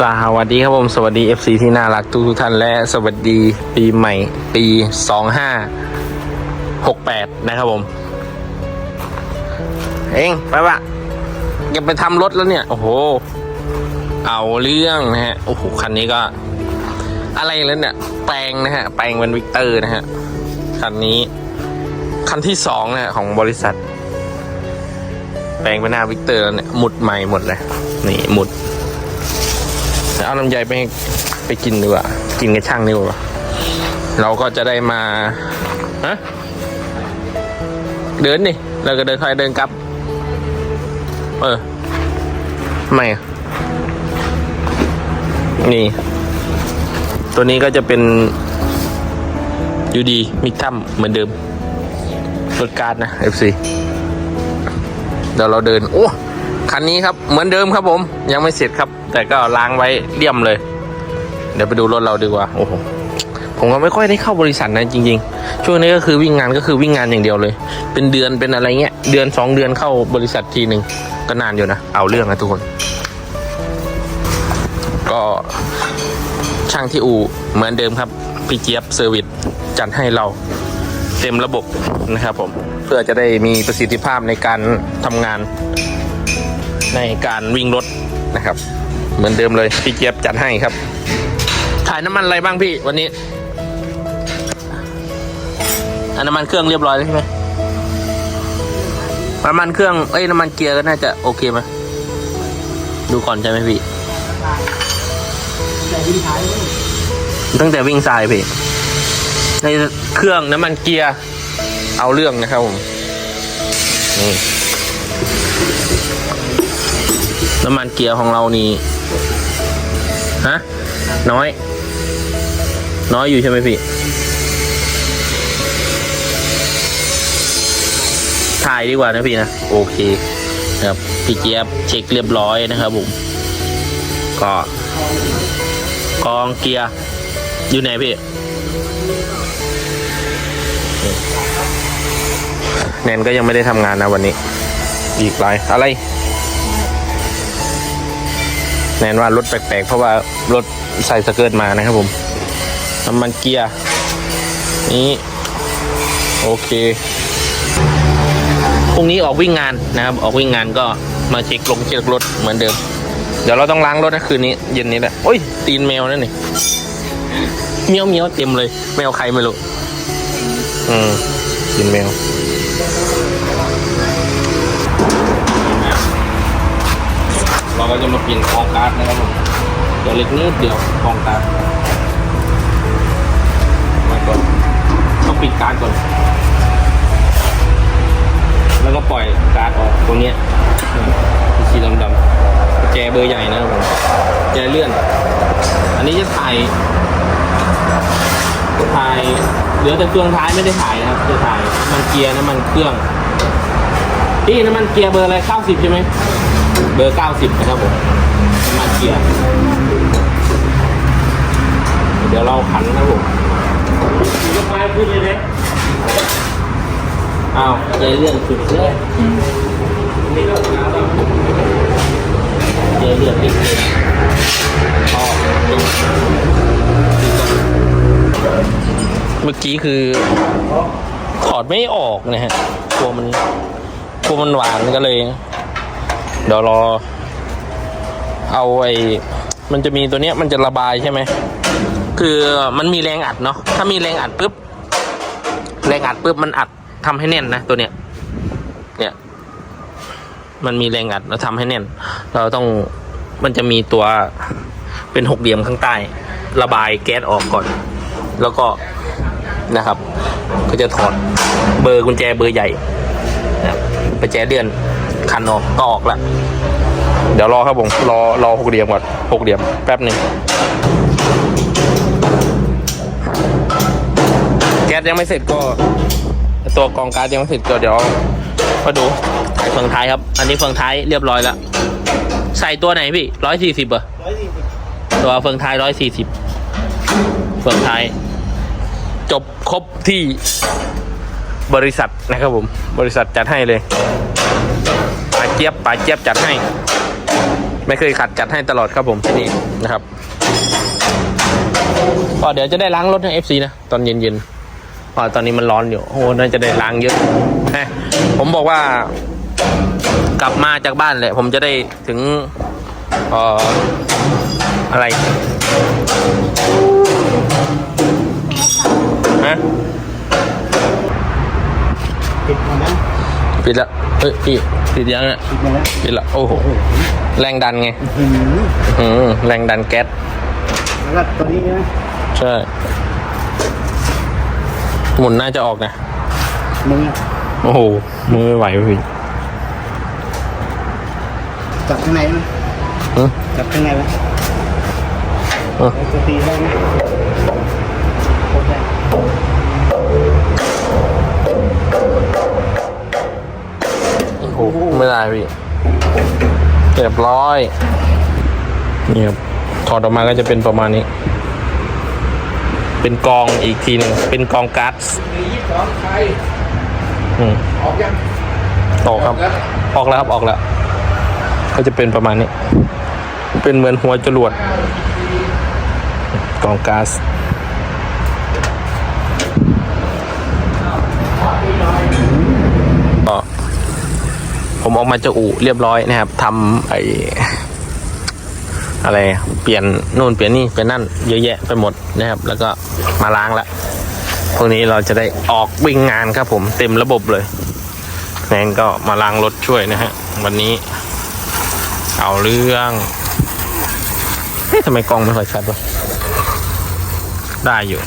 สวัสดีครับผมสวัสดี FC ที่น่ารักทุกทุกท่านและสวัสดีปีใหม่ปี 2568 นะครับผม เองไปปะอย่าไปทำรถแล้วเนี่ย โอ้โห เอาเรื่องนะฮะ โอ้โห คันนี้ก็ อะไรแล้วเนี่ย แปลงนะฮะ แปลงเป็นวิกเตอร์นะฮะ คันนี้ คันที่สองนะฮะของบริษัท แปลงเป็นหน้าวิกเตอร์แล้วเนี่ย หมุดใหม่หมดเลย นี่หมุด เอาน้ำใยไปไปกินดีกว่า กินกับช่างดีกว่า เราก็จะได้มาฮะเดินนี่เราก็เดินค่อยเดินกลับ เออ ไมอะนี่ ตัวนี้ก็จะเป็นยูดีมิกทัมเหมือนเดิมรถการ์ดนะ FC เดี๋ยวเราเดิน โอ้ คันนี้ครับ เหมือนเดิมครับผม ยังไม่เสร็จครับ แต่ก็ล้างไว้เลี่ยมเลย เดี๋ยวไปดูรถเราดีกว่า โอ้โหผมก็ไม่ค่อยได้เข้าบริษัทนะจริง ๆ ช่วงนี้ก็คือวิ่งงานก็คือวิ่งงานอย่างเดียวเลย เป็นเดือนเป็นอะไรเงี้ย เดือนสองเดือนเข้าบริษัททีหนึ่งก็นานอยู่นะ เอาเรื่องนะทุกคน ก็ช่างที่อู่เหมือนเดิมครับ พี่เจี๊ยบเซอร์วิสจัดให้เราเต็มระบบนะครับผม เพื่อจะได้มีประสิทธิภาพในการทำงานในการวิ่งรถนะครับ เหมือนเดิมเลยพี่เจี๊ยบจัดให้ครับ ถ่ายน้ำมันอะไรบ้างพี่วันนี้อันน้ำมันเครื่องเรียบร้อยใช่ไหมน้ำมันเครื่องเอ้ยน้ำมันเกียร์ก็น่าจะโอเคไหมดูก่อนใช่ไหมพี่ตั้งแต่วิ่งทรายพี่ในเครื่องน้ำมันเกียร์เอาเรื่องนะครับผมนี่น้ำมันเกียร์ของเรานี่ ฮะ น้อย น้อยอยู่ใช่ไหมพี่ ถ่ายดีกว่านะพี่นะ โอเคครับพี่เจี๊ยบเช็คเรียบร้อยนะครับผม ก็กองเกียร์ อยู่ไหนพี่แนนก็ยังไม่ได้ทำงานนะวันนี้ อีกหลายอะไร แน่นว่ารถแปลกๆ เพราะว่ารถใส่สเกิร์ตมานะครับผมน้ำมันเกียร์นี้โอเคพรุ่งนี้ออกวิ่งงานนะครับ ออกวิ่งงานก็มาเช็คลงเช็ครถเหมือนเดิม เดี๋ยวเราต้องล้างรถนะคืนนี้ เย็นนี้แหละโอ้ย ตีนแมวนั่นนี่เมียวเมียวเต็มเลย แมวใครไม่รู้ อืมตีนแมว เปลี่ยนกองการ์ดนะครับผมตัวเล็กนิดเดียวกองการ์ดมาก่อนต้องปิดการ์ดก่อน แล้วก็ปล่อยการ์ดออกตรงนี้ยนี่สีดำๆแจเบอร์ใหญ่นะครับผมแจเลื่อน อันนี้จะถ่ายถ่ายเหลือแต่เครื่องท้ายไม่ได้ถ่ายนะครับจะถ่ายน้ำมันเกียร์น้ำมันเครื่องพี่น้ำมันเกียร์เบอร์อะไรเก้าสิบใช่ไหม เบอร์ 90 นะครับผมน้ำมันเกียร์เดี๋ยวเราขันนะครับผมยกไม้ขึ้นเลยเด็อ้าวใจเรื่องสุดเลยเจอเลือดติดเลยอ๋อเมื่อกี้คือถอดไม่ออกนะฮะกลัวมันกลัวมันหวานก็เลย เดี๋ยวรอ เอาไอ้มันจะมีตัวเนี้ยมันจะระบายใช่ไหม คือมันมีแรงอัดเนาะ ถ้ามีแรงอัดปุ๊บ แรงอัดปุ๊บมันอัดทำให้แน่นนะตัวเนี้ย เนี่ย มันมีแรงอัดแล้วทำให้แน่น เราต้องมันจะมีตัวเป็นหกเหลี่ยมข้างใต้ ระบายแก๊สออกก่อน แล้วก็นะครับ ก็จะถอดเบอร์กุญแจเบอร์ใหญ่ประแจเดือน คันออกก็ออกแล้วเดี๋ยวรอครับผมรอรอหกเหลี่ยมก่อนหกเหลี่ยมแป๊บหนึ่งแก๊สยังไม่เสร็จก็ตัวกรองการ์ดยังไม่เสร็จก็เดี๋ยวมาดูถ่ายเฟืองท้ายครับ อันนี้เฟืองท้ายเรียบร้อยแล้วใส่ตัวไหนพี่ร้อยสี่สิบเหรอตัวเฟืองท้ายร้อยสี่สิบเฟืองท้าย จบครบที่บริษัทนะครับผม บริษัทจัดให้เลยปา เจี๊ยบปาเจี๊ยบจัดให้ ไม่เคยขัดจัดให้ตลอดครับผมที่นี่นะครับก็เดี๋ยวจะได้ล้างรถให้ FC นะ ตอนเย็นๆเพราะตอนนี้มันร้อนอยู่โอ้โหน่าจะได้ล้างเยอะฮะผมบอกว่ากลับมาจากบ้านแหละ ผมจะได้ถึงเอ่ออะไรฮะปิดหมดแล้วปิดละเฮ้ยปิดปิดยังอะปิดหมดแล้วปิดละโอ้โหแรงดันไงอืมอืมแรงดันแก๊สแล้วก็ตัวนี้ใช่ไหมใช่หมุนน่าจะออกนะมือโอ้โหมือไม่ไหวพี่จับข้างในมั้ยหึจับข้างในไหมเออจะตีได้ไหม ไม่ได้พี่เรียบร้อยนี่ครับถอดออกมาก็จะเป็นประมาณนี้ เป็นกองอีกทีหนึ่งเป็นกองการ์ดยี่สิบสองไทยอืมออกยังออกครับ ออกแล้วครับออกแล้ว ก็จะเป็นประมาณนี้ เป็นเหมือนหัวจรวดกองก๊าซก็ผม ออกมาจากอู่เรียบร้อยนะครับทำไออะไรเปลี่ยนนู่นเปลี่ยนนี่เปลี่ยนนั่นเยอะแยะไปหมดนะครับ แล้วก็มาล้างละพรุ่งนี้เราจะได้ออกวิ่งงานครับผมเต็มระบบเลยแนนก็มาล้างรถช่วยนะฮะ วันนี้ เอาเรื่องเฮ้ยทำไมกล้องไม่ค่อยชัดวะได้อยู่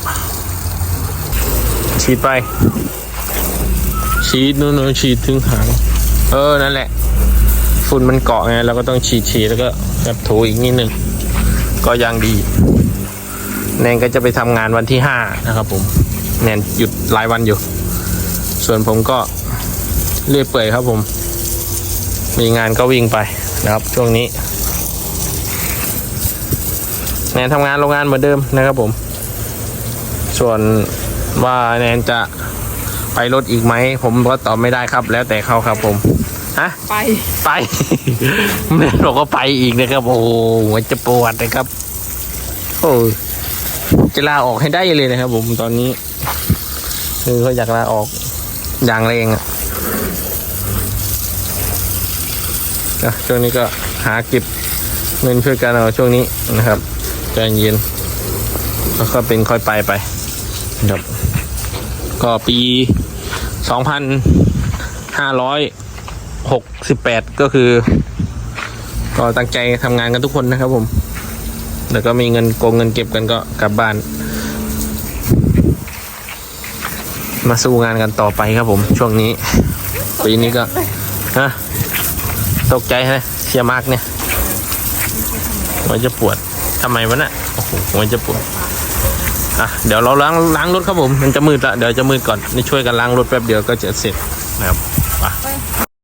ฉีดไป ฉีดนู่นๆฉีดถึงหาง เออ นั่นแหละ ฝุ่นมันเกาะไงเราก็ต้องฉีดฉีดแล้วก็แบบถูอีกนิดนึง ก็ยังดี แนนก็จะไปทำงานวันที่ห้านะครับผม แนนหยุดหลายวันอยู่ ส่วนผมก็เรื่อยเปื่อยครับผม มีงานก็วิ่งไปนะครับ ช่วงนี้ แนนทำงานโรงงานเหมือนเดิมนะครับผม ส่วนว่าแนนจะไปรถอีกไหม ผมก็ตอบไม่ได้ครับ แล้วแต่เขาครับผม ฮะ ไป ไป แม่บอกว่าไปอีกนะครับ โอ้โหหัวจะปวดนะครับ โอ้ยจะลาออกให้ได้เลยนะครับผมตอนนี้ คือเขาอยากลาออกอย่างแรงอะนะช่วงนี้ก็หาเก็บเงินช่วยกันเอาช่วงนี้นะครับใจเย็นแล้วก็เป็นค่อยไปไปนะครับก็ปีสองพันห้าร้อย หกสิบแปดก็คือ ก็ตั้งใจทำงานกันทุกคนนะครับผม แล้วก็มีเงินโกงเงินเก็บกันก็กลับบ้าน มาสู้งานกันต่อไปครับผม ช่วงนี้ ปีนี้ก็ฮะตกใจฮะเชียร์มากเนี่ยหัวจะปวดทำไมวะน่ะโอ้โหหัวจะปวดอะเดี๋ยวเราล้างล้างรถครับผม มันจะมืดละเดี๋ยวจะมืดก่อนนี่ช่วยกันล้างรถแป๊บเดียวก็จะเสร็จนะครับ